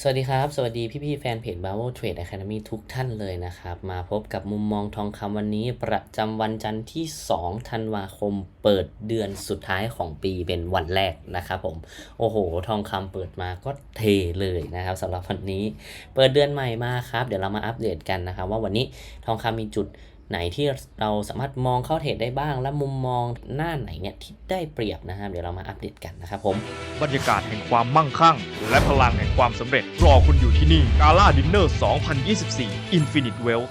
สวัสดีครับ สวัสดีพี่ๆแฟนเพจ b a v o Trade Academy ทุกท่านเลยนะครับ มาพบกับมุมมองทองคำวันนี้ ประจำวันจันทร์ที่ 2 ธันวาคม เปิดเดือนสุดท้ายของปีเป็นวันแรกนะครับผม โอ้โห ทองคำเปิดมาก็เทเลยนะครับสำหรับวันนี้ เปิดเดือนใหม่มาครับ เดี๋ยวเรามาอัปเดตกันนะครับ ว่าวันนี้ทองคำมีจุด ไหนที่เราสามารถมองเข้าเทรดได้บ้าง และมุมมองหน้าไหนเนี่ยที่ได้เปรียบนะครับเดี๋ยวเรามาอัปเดตกันนะครับผม บรรยากาศแห่งความมั่งคั่ง และพลังแห่งความสำเร็จรอคุณอยู่ที่นี่กาล่าดินเนอร์ 2024 Infinite Wealth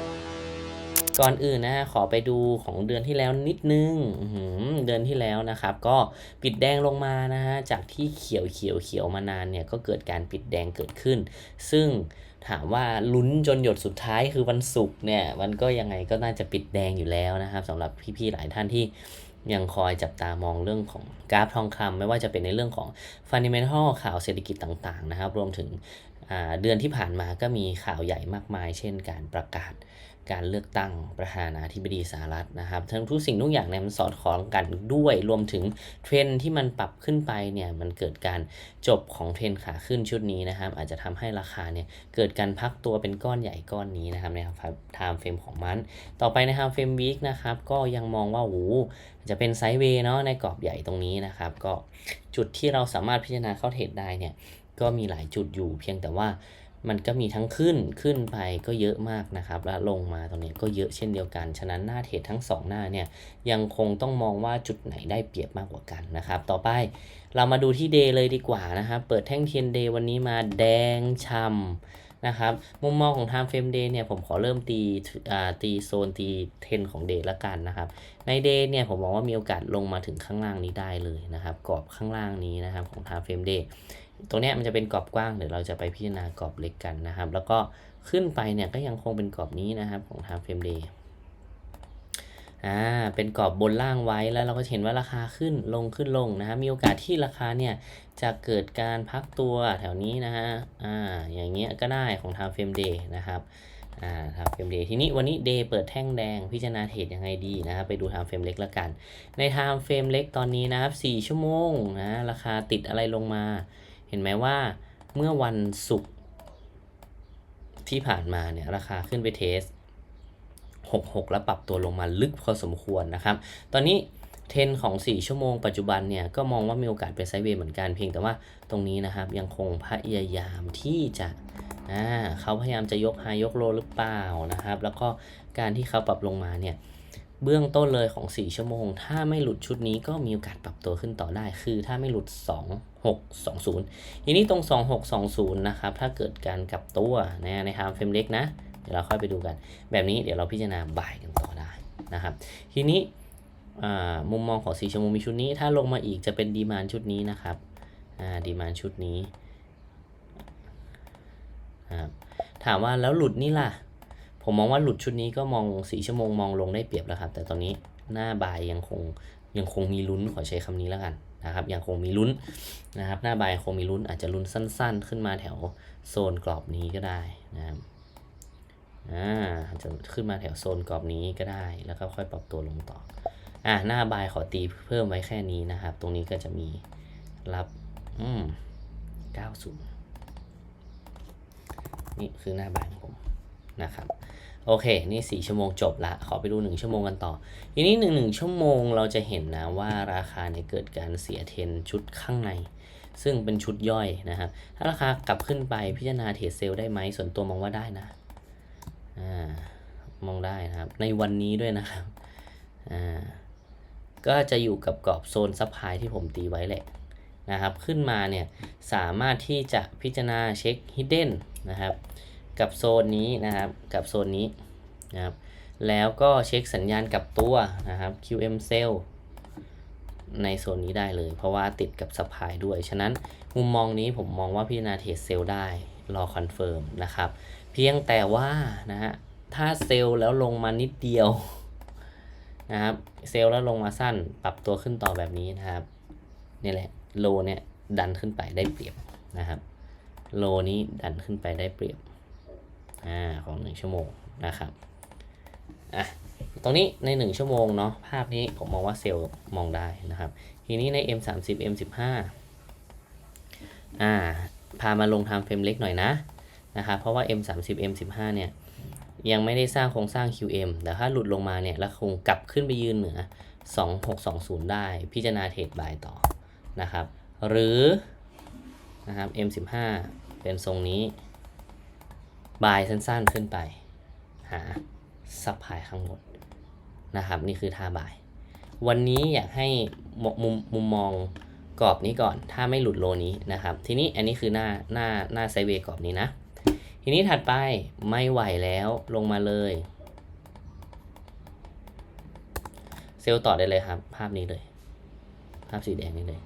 ก่อนอื่นนะฮะขอไปดูของเดือนที่แล้วนิดนึงเดือนที่แล้วนะครับ ก็ปิดแดงลงมานะฮะจากที่เขียวเขียวเขียวมานานเนี่ยก็เกิดการปิดแดงเกิดขึ้น ซึ่งถามว่าลุ้นจนหยดสุดท้ายคือวันศุกร์เนี่ยมันก็ยังไงก็น่าจะปิดแดงอยู่แล้วนะครับสำหรับพี่ๆหลายท่านที่ยังคอยจับตามองเรื่องของกราฟทองคำไม่ว่าจะเป็นในเรื่องของฟัน d ิเมนทัลข่าวเศรษฐกิจต่างๆนะครับ รวมถึง เดือนที่ผ่านมาก็มีข่าวใหญ่มากมาย เช่นการประกาศการเลือกตั้งประธานาธิบดีสหรัฐนะครับทั้งทุกสิ่งทุกอย่างเนี่ยมันสอดคล้องกันด้วยรวมถึงเทรนที่มันปรับขึ้นไปเนี่ยมันเกิดการจบของเทรนขาขึ้นชุดนี้นะครับอาจจะทำให้ราคาเนี่ยเกิดการพักตัวเป็นก้อนใหญ่ก้อนนี้นะครับในไทม์เฟรมของมัน ต่อไปในไทม์เฟรมวีคนะครับก็ยังมองว่าโอ้จะเป็นไซด์เวย์เนาะในกรอบใหญ่ตรงนี้นะครับก็จุดที่เราสามารถพิจารณาเข้าเทรดได้เนี่ย ก็มีหลายจุดอยู่ เพียงแต่ว่ามันก็มีทั้งขึ้นขึ้นไปก็เยอะมากนะครับ แล้วลงมาตรงนี้ก็เยอะเช่นเดียวกัน ฉะนั้นหน้าเทรดทั้ง 2 หน้าเนี่ยยังคงต้องมองว่าจุดไหนได้เปรียบมากกว่ากันนะครับ ต่อไปเรามาดูที่เดย์เลยดีกว่านะครับ เปิดแท่งเทียนเดย์วันนี้มาแดงช่ำนะครับ มุมมองของ Time Frame Day เนี่ยผมขอเริ่มตีอ่าตีโซนตีเทนของเดย์ละกันนะครับ ในเดย์เนี่ยผมมองว่ามีโอกาสลงมาถึงข้างล่างนี้ได้เลยนะครับ กรอบข้างล่างนี้นะครับของ Time Frame Day ตรงนี้มันจะเป็นกรอบกว้างเดี๋ยวเราจะไปพิจารณากรอบเล็กกันนะครับ แล้วก็ขึ้นไปเนี่ยก็ยังคงเป็นกรอบนี้นะครับของ time frame day อ่าเป็นกรอบบนล่างไว้แล้วเราก็เห็นว่าราคาขึ้นลงขึ้นลงนะฮะมีโอกาสที่ราคาเนี่ยจะเกิดการพักตัวแถวนี้นะฮะอ่าอย่างเงี้ยก็ได้ของ time frame day นะครับอ่า time frame day ทีนี้วันนี้ day เปิดแท่งแดงพิจารณาเทรดยังไงดีนะครับไปดู time frame เล็กละกัน ใน time frame เล็กตอนนี้นะครับ4ชั่วโมงนะราคาติดอะไรลงมา เห็นไหมว่าเมื่อวันศุกร์ที่ผ่านมาเนี่ยราคาขึ้นไปเทส 66 แล้วปรับตัวลงมาลึกพอสมควรนะครับ ตอนนี้เทนของ 4 ชั่วโมงปัจจุบันเนี่ยก็มองว่ามีโอกาสเป็นไซด์เวย์เหมือนกันเพียงแต่ว่าตรงนี้นะครับยังคงพยายามที่จะอ่าเขาพยายามจะยกไฮยกโลหรือเปล่านะครับ แล้วก็การที่เขาปรับลงมาเนี่ย เบื้องต้นเลยของ 4 ชั่วโมง ถ้าไม่หลุดชุดนี้ก็มีโอกาสปรับตัวขึ้นต่อได้ คือถ้าไม่หลุด 2620 ทีนี้ตรง 2620 นะครับ ถ้าเกิดการกลับตัวนะในไทม์เฟรมเล็กนะ เดี๋ยวเราค่อยไปดูกัน แบบนี้เดี๋ยวเราพิจารณาบ่ายกันต่อได้นะครับ ทีนี้มุมมองของ 4 ชั่วโมงมีชุดนี้ ถ้าลงมาอีกจะเป็นดีมานชุดนี้นะครับดีมานชุดนี้ ถามว่าแล้วหลุดนี่ล่ะ ผมมองว่าหลุดชุดนี้ก็มองสี่ชั่วโมงมองลงได้เปรียบแล้วครับ แต่ตอนนี้หน้าบายยังคงยังคงมีลุ้นขอใช้คำนี้แล้วกันนะครับยังคงมีลุ้นนะครับ หน้าบายคงมีลุ้นอาจจะลุ้นสั้น ๆ ขึ้นมาแถวโซนกรอบนี้ก็ได้นะครับอ่าจจะขึ้นมาแถวโซนกรอบนี้ก็ได้แล้วก็ค่อยปรับตัวลงต่ออ่าหน้าบายขอตีเพิ่มไว้แค่นี้นะครับ ตรงนี้ก็จะมีรับอืม90นี่คือหน้าบายของผมนะครับ โอเค นี่ 4 ชั่วโมงจบละ ขอไปดู 1 ชั่วโมงกันต่อ ทีนี้ 1 1 ชั่วโมงเราจะเห็นนะว่าราคาเนี่ยเกิดการเสียเทนชุดข้างใน ซึ่งเป็นชุดย่อยนะครับ ถ้าราคากลับขึ้นไปพิจารณาเทรดเซลได้ไหม ส่วนตัวมองว่าได้นะ อ่า มองได้นะครับ ในวันนี้ด้วยนะครับ อ่า ก็จะอยู่กับกรอบโซนซัพพลายที่ผมตีไว้แหละนะครับ ขึ้นมาเนี่ยสามารถที่จะพิจารณาเช็ค hidden นะครับ กับโซนนี้นะครับ กับโซนนี้นะครับ แล้วก็เช็คสัญญาณกับตัวนะครับ QM cell ในโซนนี้ได้เลย เพราะว่าติดกับสปายด้วย ฉะนั้นมุมมองนี้ผมมองว่าพิจารณาเทรดเซลได้รอคอนเฟิร์มนะครับ เพียงแต่ว่านะฮะถ้าเซลล์แล้วลงมานิดเดียวนะครับเซลล์แล้วลงมาสั้นปรับตัวขึ้นต่อแบบนี้นะครับนี่แหละโลเนี่ยดันขึ้นไปได้เปรียบนะครับโลนี้ดันขึ้นไปได้เปรียบ อ่าของ 1 ชั่วโมงนะครับอะตรงนี้ใน 1 ชั่วโมงเนาะภาพนี้ผมมองว่าเซลล์มองได้นะครับ ทีนี้ใน M30 M15 อ่าพามาลงทำเฟรมเล็กหน่อยนะนะครับเพราะว่า M30 M15 เนี่ยยังไม่ได้สร้างโครงสร้าง QM แต่ถ้าหลุดลงมาเนี่ยแล้วคงกลับขึ้นไปยืนเหนือ 2620 ได้พิจารณาเทรดบายต่อนะครับ หรือนะครับ M15 เป็นทรงนี้ บายสั้นๆขึ้นไป หาซับพายข้างบนนะครับ นี่คือท่าบาย วันนี้อยากให้มุมมุมมองกรอบนี้ก่อน ถ้าไม่หลุดโลนี้นะครับ ทีนี้อันนี้คือหน้าหน้าหน้าไซเวกรอบนี้นะ ทีนี้ถัดไปไม่ไหวแล้วลงมาเลยเซลล์ต่อได้เลยครับ ภาพนี้เลย ภาพสีแดงนี้เลย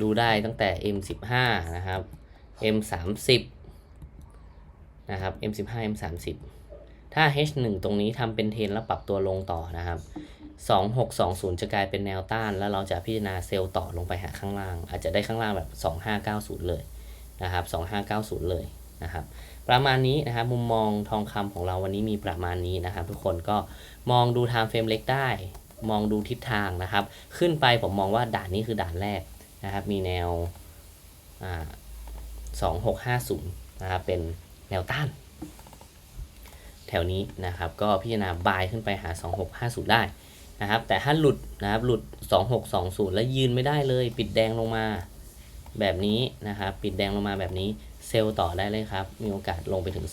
ดูได้ตั้งแต่ M15 นะครับ M30 นะครับ M15 M30 ถ้า H1 ตรงนี้ทำเป็นเทนแล้วปรับตัวลงต่อนะครับ 2620 จะกลายเป็นแนวต้าน แล้วเราจะพิจารณาเซลล์ต่อลงไปหาข้างล่าง อาจจะได้ข้างล่างแบบ 2590 เลยนะครับ 2590 เลยนะครับ ประมาณนี้นะครับมุมมองทองคำของเราวันนี้มีประมาณนี้นะครับ ทุกคนก็มองดู time frame เล็กได้ มองดูทิศทางนะครับ ขึ้นไปผมมองว่าด่านนี้คือด่านแรกนะครับ มีแนวอ่า2650 นะครับเป็น แนวต้าน แถวนี้นะครับก็พิจารณาบายขึ้นไปหา 2650 ได้นะครับแต่ถ้าหลุดนะครับหลุด 2620 แล้วยืนไม่ได้เลย ปิดแดงลงมาแบบนี้นะครับปิดแดงลงมาแบบนี้เซลล์ต่อได้เลยครับ มีโอกาสลงไปถึง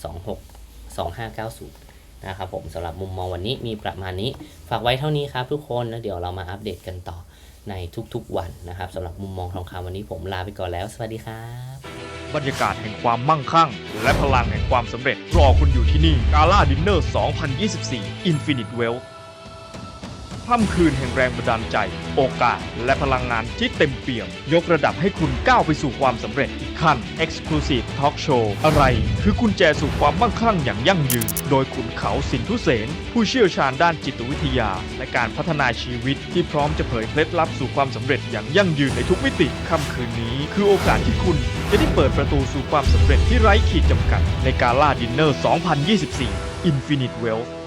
26 2590 นะครับผมสำหรับมุมมองวันนี้มีประมาณนี้ ฝากไว้เท่านี้ครับทุกคนแล้วเดี๋ยวเรามาอัปเดตกันต่อในทุกๆวันนะครับสำหรับมุมมองทองคำวันนี้ผมลาไปก่อนแล้ว สวัสดีครับ บรรยากาศแห่งความมั่งคั่ง และพลังแห่งความสำเร็จ รอคุณอยู่ที่นี่กาล่าดินเนอร์ 2024 Infinite Wealth ค่ำคืนแห่งแรงบันดาลใจ โอกาส และพลังงานที่เต็มเปี่ยม ยกระดับให้คุณก้าวไปสู่ความสำเร็จอีกขั้น Exclusive Talk Show อะไร คือกุญแจสู่ความมั่งคั่งอย่างยั่งยืน โดยขุนเขาสินทุเสน ผู้เชี่ยวชาญด้านจิตวิทยา และการพัฒนาชีวิตที่พร้อมจะเผยเคล็ดลับสู่ความสำเร็จอย่างยั่งยืนในทุกมิติค่ำคืนนี้ คือโอกาสที่คุณ จะได้เปิดประตูสู่ความสำเร็จที่ไร้ขีดจำกัดในกาล่าดินเนอร์ 2024 Infinite Wealth